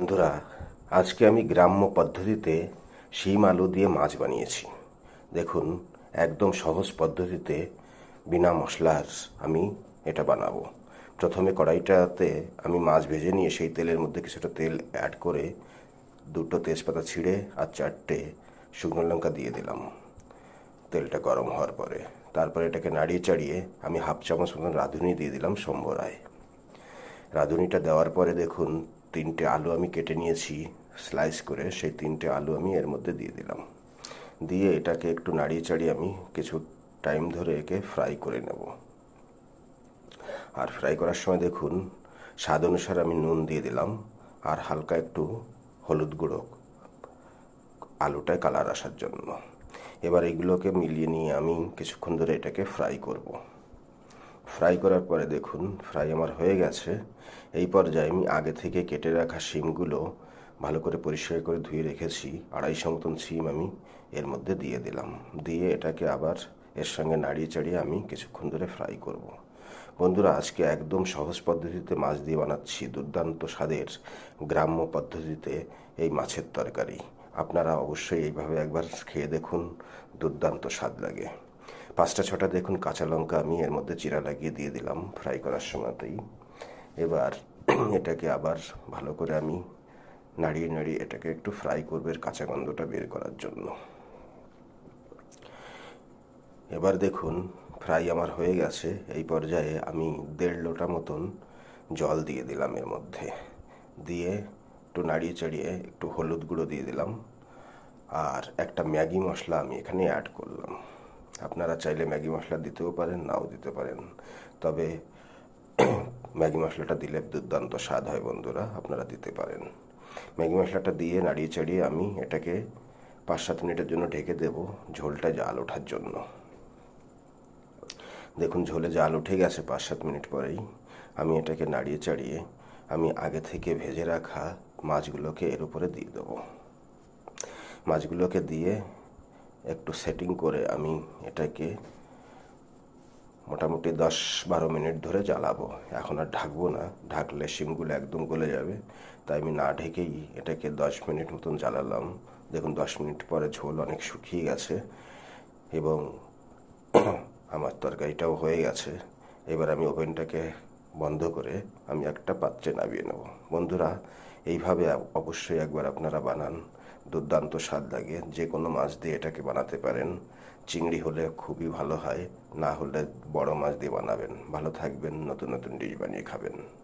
বন্ধুরা, আজকে আমি গ্রাম্য পদ্ধতিতে শিম আলু দিয়ে মাছ বানিয়েছি। দেখুন, একদম সহজ পদ্ধতিতে বিনা মশলার আমি এটা বানাবো। প্রথমে কড়াইটাতে আমি মাছ ভেজে নিয়ে সেই তেলের মধ্যে কিছুটা তেল অ্যাড করে দুটো তেজপাতা ছিঁড়ে আর চারটে শুকনো লঙ্কা দিয়ে দিলাম। তেলটা গরম হওয়ার পরে তারপরে এটাকে নাড়িয়ে চাড়িয়ে আমি হাফ চামচ মতন রাঁধুনি দিয়ে দিলাম সম্বরায়। রাঁধুনিটা দেওয়ার পরে দেখুন তিনটে আলু আমি কেটে নিয়েছি স্লাইস করে সেই তিনটে আলু আমি এর মধ্যে দিয়ে দিলাম। দিয়ে এটাকে একটু নাড়িয়ে চাড়িয়ে আমি কিছু টাইম ধরে একে ফ্রাই করে নেব। আর ফ্রাই করার সময় দেখুন, স্বাদ অনুসারে আমি নুন দিয়ে দিলাম আর হালকা একটু হলুদ গুঁড়ো আলুটায় কালার আসার জন্য। এবার এগুলোকে মিলিয়ে নিয়ে আমি কিছুক্ষণ ধরে এটাকে ফ্রাই করব। ফ্রাই করার পরে দেখুন, ফ্রাই আমার হয়ে গেছে। এই পর্যায়ে আমি আগে থেকে কেটে রাখা শিমগুলো ভালো করে পরিষ্কার করে ধুয়ে রেখেছি। আড়াইশো মতন শিম আমি এর মধ্যে দিয়ে দিলাম। দিয়ে এটাকে আবার এর সঙ্গে নাড়িয়ে চাড়িয়ে আমি কিছুক্ষণ ধরে ফ্রাই করব। বন্ধুরা, আজকে একদম সহজ পদ্ধতিতে মাছ দিয়ে বানাচ্ছি দুর্দান্ত স্বাদের গ্রাম্য পদ্ধতিতে এই মাছের তরকারি। আপনারা অবশ্যই এইভাবে একবার খেয়ে দেখুন, দুর্দান্ত স্বাদ লাগে। পাঁচটা, ছটা দেখুন কাঁচা লঙ্কা আমি এর মধ্যে চিরা লাগিয়ে দিয়ে দিলাম ফ্রাই করার সময়তেই। এবার এটাকে আবার ভালো করে আমি নাড়িয়ে নাড়িয়ে এটাকে একটু ফ্রাই করবে কাঁচা গন্ধটা বের করার জন্য। এবার দেখুন ফ্রাই আমার হয়ে গেছে, এই পর্যায়ে আমি দেড় লোটা মতন জল দিয়ে দিলাম এর মধ্যে। দিয়ে একটু নাড়িয়ে চাড়িয়ে একটু হলুদ গুঁড়ো দিয়ে দিলাম। আর একটা ম্যাগি মশলা আমি এখানে অ্যাড করলাম। আপনারা চাইলে ম্যাগি মশলা দিতেও পারেন, নাও দিতে পারেন। তবে ম্যাগি মশলাটা দিলে দুর্দান্ত স্বাদ হয় বন্ধুরা, আপনারা দিতে পারেন। ম্যাগি মশলাটা দিয়ে নাড়িয়ে চাড়িয়ে আমি এটাকে পাঁচ সাত মিনিটের জন্য ঢেকে দেব ঝোলটা জাল ওঠার জন্য। দেখুন, ঝোলে জাল উঠে গেছে পাঁচ সাত মিনিট পরেই। আমি এটাকে নাড়িয়ে চাড়িয়ে আমি আগে থেকে ভেজে রাখা মাছগুলোকে এর উপরে দিয়ে দেবো। মাছগুলোকে দিয়ে একটু সেটিং করে আমি এটাকে মোটামুটি দশ বারো মিনিট ধরে জ্বালাবো। এখন আর ঢাকবো না। ঢাকলে শিমগুলো একদম গলে যাবে। তাই আমি না ঢেকেই এটাকে দশ মিনিট মতন জ্বালালাম। দেখুন, দশ মিনিট পরে ঝোল অনেক শুকিয়ে গেছে এবং আমার তরকারিটাও হয়ে গেছে। এবার আমি ওভেনটাকে বন্ধ করে আমি একটা পাত্রে নামিয়ে নেব। বন্ধুরা, এইভাবে অবশ্যই একবার আপনারা বানান। দুর্দান্ত স্বাদ লাগে। যে কোনো মাছ দিয়ে এটাকে বানাতে পারেন। চিংড়ি হলে খুবই ভালো হয়। না হলে বড় মাছ দিয়ে বানাবেন। ভালো থাকবেন, নতুন নতুন ডিশ বানিয়ে খাবেন।